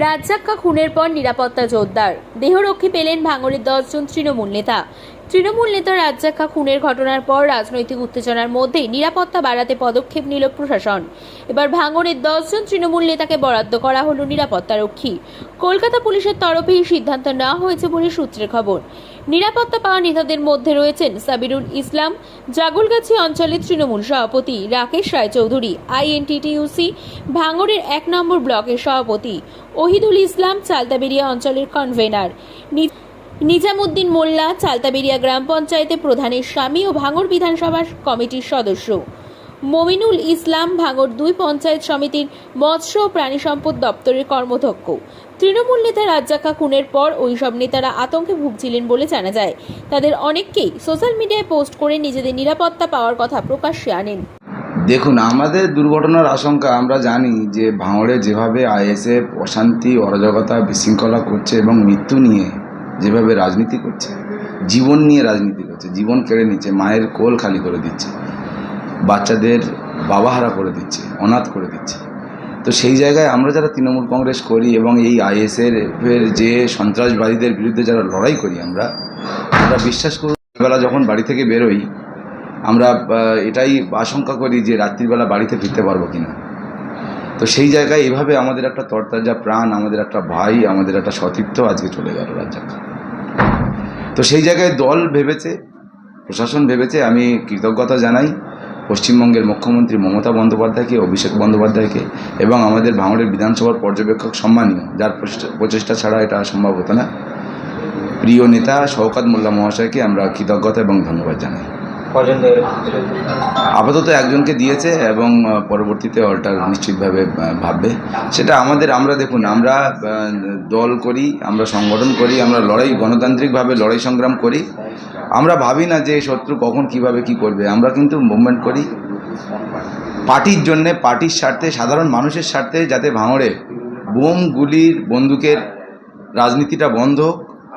রাজ্জাক্কা খুনের পর নিরাপত্তা জোরদার। দেহরক্ষী পেলেন ভাঙড়ের দশজন তৃণমূল নেতা। তৃণমূল নেতা রাজ্জাক্কা খুনের ঘটনার পর রাজনৈতিক উত্তেজনার মধ্যেই নিরাপত্তা বাড়াতে পদক্ষেপ নিল প্রশাসন। এবার ভাঙড়ের দশজন তৃণমূল নেতাকে বরাদ্দ করা হল নিরাপত্তারক্ষী। কলকাতা পুলিশের তরফে এই সিদ্ধান্ত নেওয়া হয়েছে বলে সূত্রে খবর। নিরাপত্তা পাওয়া নেতাদের মধ্যে রয়েছেন সাবিরুল ইসলাম, জাগুলগাছি অঞ্চলের তৃণমূল সভাপতি রাকেশ রায়চৌধুরী আইএনটিটিইউসি ভাঙড়ের এক নম্বর ব্লকের সভাপতি ওহিদুল ইসলাম চালতাবেরিয়া অঞ্চলের কনভেনার নিজামুদ্দিন মোল্লা চালতাবেরিয়া গ্রাম পঞ্চায়েতে প্রধানের স্বামী ও ভাঙড় বিধানসভা কমিটির সদস্য। মমিনুল ইসলাম ভাঙড় দুই পঞ্চায়েত সমিতির মৎস্য ও প্রাণী সম্পদ দপ্তরের কর্মধ্যক্ষ। তৃণমূল নেতা রাজ্জাকা খুনের পর ওই সব নেতারা আতঙ্কে ভুগছিলেন বলে জানা যায়। তাদের অনেককেই সোশ্যাল মিডিয়ায় পোস্ট করে নিজেদের নিরাপত্তা পাওয়ার কথা প্রকাশ্যে আনেন। দেখুন, আমাদের দুর্ঘটনার আশঙ্কা আমরা জানি যে ভাঙড়ে যেভাবে আইএসএফ অশান্তি, অরাজকতা, বিশৃঙ্খলা করছে এবং মৃত্যু নিয়ে যেভাবে রাজনীতি করছে, জীবন নিয়ে রাজনীতি করছে, জীবন কেড়ে নিচ্ছে, মায়ের কোল খালি করে দিচ্ছে। বাচ্চাদের বাবাহারা করে দিচ্ছে, অনাথ করে দিচ্ছে। তো সেই জায়গায় আমরা যারা তৃণমূল কংগ্রেস করি এবং এই আইএসএর এর যে সন্ত্রাসবাদীদের বিরুদ্ধে যারা লড়াই করি আমরা আমরা বিশ্বাস করি বেলা যখন বাড়ি থেকে বেরোই, আমরা এটাই আশঙ্কা করি যে রাত্রিবেলা বাড়িতে ফিরতে পারব কিনা। তো সেই জায়গায় এভাবে আমাদের একটা তরতাজা প্রাণ, আমাদের একটা ভাই, আমাদের একটা সতীর্থ আজকে চলে গেল রাজ্জাক। তো সেই জায়গায় দল ভেবেছে, প্রশাসন ভেবেছে, আমি কৃতজ্ঞতা জানাই। পশ্চিমবঙ্গের মুখ্যমন্ত্রী মমতা বন্দ্যোপাধ্যায়কে, অভিষেক বন্দ্যোপাধ্যায়কে এবং আমাদের ভাঙড়ের বিধানসভার পর্যবেক্ষক সম্মানীয়, যার প্রচেষ্টা- ছাড়া এটা সম্ভব হতো না। প্রিয় নেতা শওকাত মোল্লা মহাশয়কে আমরা কৃতজ্ঞতা এবং ধন্যবাদ জানাই। আপাতত একজনকে দিয়েছে এবং পরবর্তীতে অল্টার নিশ্চিতভাবে ভাববে। সেটা আমাদের, আমরা দেখুন, আমরা দল করি, আমরা সংগঠন করি, আমরা লড়াই গণতান্ত্রিকভাবে লড়াই সংগ্রাম করি। আমরা ভাবি না যে শত্রু কখন কীভাবে কি করবে। আমরা কিন্তু মুভমেন্ট করি। পার্টির জন্যে, পার্টির স্বার্থে, সাধারণ মানুষের স্বার্থে যাতে ভাঙড়ে বোম গুলির বন্দুকের রাজনীতিটা বন্ধ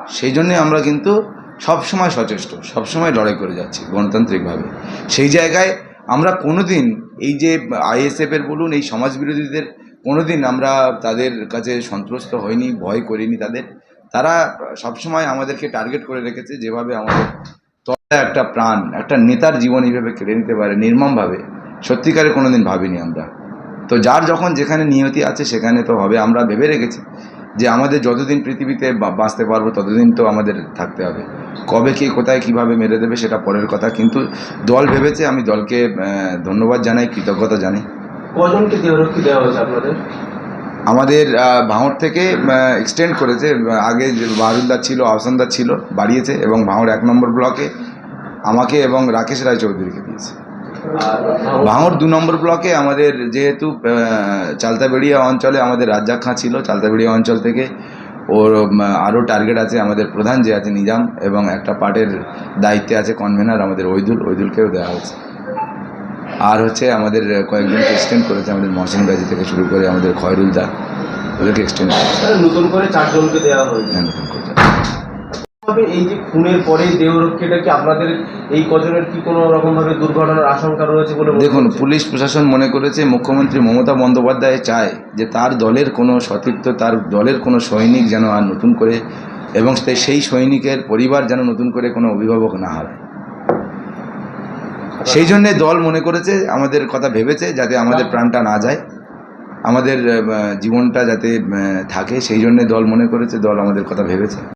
সেই জন্যে আমরা কিন্তু সবসময় সচেষ্ট, সবসময় লড়াই করে যাচ্ছি গণতান্ত্রিকভাবে। সেই জায়গায় আমরা কোনোদিন এই যে আইএসএফের বলুন, এই সমাজবিরোধীদের কোনোদিন আমরা তাদের কাছে সন্ত্রস্ত হইনি, ভয় করিনি তাদের। তারা সবসময় আমাদেরকে টার্গেট করে রেখেছে যেভাবে আমাদের তলা একটা প্রাণ, একটা নেতার জীবন এইভাবে কেড়ে নিতে পারে নির্মমভাবে। সত্যিকারে কোনোদিন ভাবিনি আমরা। তো যার যখন যেখানে নিয়তি আছে সেখানে তো হবে, আমরা ভেবে রেখেছি। যে আমাদের যতদিন পৃথিবীতে বাঁচতে পারব ততদিন তো আমাদের থাকতে হবে। কবে কে কোথায় কীভাবে মেরে দেবে সেটা পরের কথা কিন্তু দল ভেবেছে আমি দলকে ধন্যবাদ জানাই কৃতজ্ঞতা জানাই। কজনকে দেহরক্ষী দেওয়া হয়েছে আপনাদের? আমাদের ভাঙড় থেকে এক্সটেন্ড করেছে আগে যে বাহারুলদার ছিল আহসানদার ছিল বাড়িয়েছে এবং ভাঙড় এক নম্বর ব্লকে আমাকে এবং রাকেশ রায় চৌধুরীকে দিয়েছে। ভাঙড় দু নম্বর ব্লকে আমাদের যেহেতু চালতাবেড়িয়া অঞ্চলে আমাদের রাজ্জাক খাঁ ছিল চালতাবেড়িয়া অঞ্চল থেকে ওর আরও টার্গেট আছে আমাদের প্রধান যে আছে নিজাম এবং একটা পার্টের দায়িত্বে আছে কনভেনার আমাদের ওইদুল ওইদুলকেও দেওয়া হয়েছে। আর হচ্ছে আমাদের কয়েকজন এক্সটেন্ড করেছে আমাদের মহসিন গাজী থেকে শুরু করে আমাদের খয়রুলদা ওদেরকে এক্সটেন্ড করেছে। নতুন করে চারজনকে দেওয়া হয়েছে। হ্যাঁ। তবে এই যে খুনের পরে দেহরক্ষীটা কি আপনাদের এই কজনের কি কোনো রকম ভাবে দুর্ঘটনার আশঙ্কা রয়েছে বলে দেখুন পুলিশ প্রশাসন মনে করেছে মুখ্যমন্ত্রী মমতা বন্দ্যোপাধ্যায় চায় যে তার দলের কোনো সতীর্থ তার দলের কোনো সৈনিক যেন আর নতুন করে এবং সেই সৈনিকের পরিবার যেন নতুন করে কোনো অভিভাবক না হারায় সেই জন্যে দল মনে করেছে আমাদের কথা ভেবেছে যাতে আমাদের প্রাণটা না যায় আমাদের জীবনটা যাতে থাকে। সেই জন্যে দল মনে করেছে দল আমাদের কথা ভেবেছে।